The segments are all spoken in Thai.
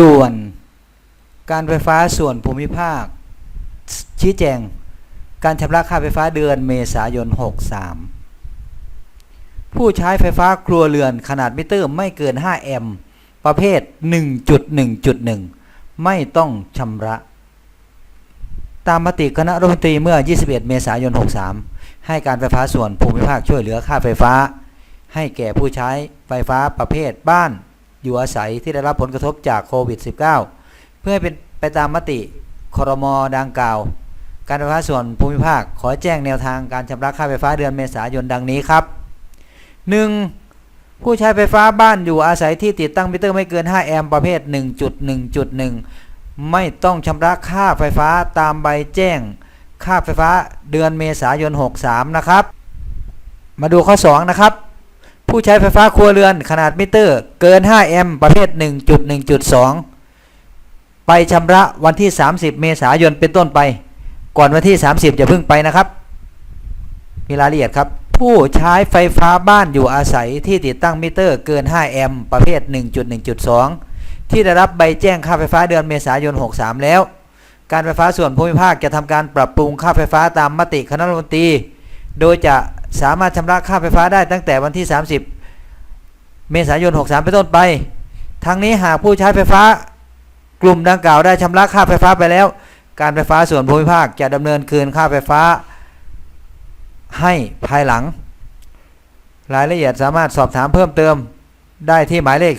ด่วน การไฟฟ้าส่วนภูมิภาค ชี้แจง การชำระค่าไฟฟ้าเดือนเมษายน 63 ผู้ใช้ไฟฟ้าครัวเรือนขนาดมิเตอร์ไม่เกิน 5 แอมป์ประเภท 1.1.1 ไม่ต้องชำระ ตามมติคณะรัฐมนตรีเมื่อ 21 เมษายน 63 ให้การไฟฟ้าส่วนภูมิภาคช่วยเหลือค่าไฟฟ้า ให้แก่ผู้ใช้ไฟฟ้าประเภทบ้าน อยู่อาศัยที่ได้รับผลกระทบจากโควิด -19 เพื่อให้เป็นไปตามมติครมดังกล่าว การไฟฟ้าส่วนภูมิภาคขอแจ้งแนวทางการชำระค่าไฟฟ้าเดือนเมษายนดังนี้ครับ 1. ผู้ใช้ไฟฟ้าบ้านอยู่อาศัยที่ติดตั้งมิเตอร์ไม่เกิน 5 แอมป์ประเภท 1.1.1 ไม่ต้องชำระค่าไฟฟ้าตามใบแจ้งค่าไฟฟ้าเดือนเมษายน 63 นะครับ มาดูข้อ 2 นะครับ ผู้ใช้ไฟฟ้าครัวเรือนขนาดมิเตอร์ เกิน 5 แอมป์ประเภท 1.1.2 ไปชำระวันที่ 30 เมษายนเป็นต้นไป ก่อนวันที่ 30 อย่าเพิ่งไปนะครับ มีรายละเอียดครับ ผู้ใช้ไฟฟ้าบ้านอยู่อาศัยที่ติดตั้งมิเตอร์ เกิน 5 แอมป์ประเภท 1.1.2 ที่ได้รับใบแจ้งค่าไฟฟ้าเดือนเมษายน 63 แล้ว การไฟฟ้าส่วนภูมิภาคจะทำการปรับปรุงค่าไฟฟ้าตามมติคณะรัฐมนตรี โดยจะ สามารถชำระค่าไฟฟ้าได้ตั้งแต่วันที่ 30 เมษายน 63เป็นต้นไป ทั้งนี้หากผู้ใช้ไฟฟ้ากลุ่มดังกล่าวได้ชำระค่าไฟฟ้าไปแล้ว การไฟฟ้าส่วนภูมิภาคจะดำเนินคืนค่าไฟฟ้า ให้ภายหลัง รายละเอียดสามารถสอบถามเพิ่มเติมได้ที่หมายเลข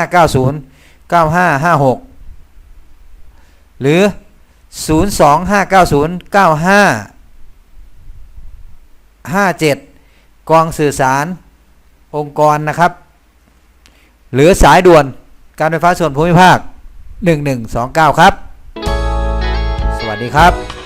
02590 9556 หรือ 02590 95 57 กองสื่อสารองค์กรนะครับ หรือสายด่วนการไฟฟ้าส่วนภูมิภาค 1129 ครับ สวัสดีครับ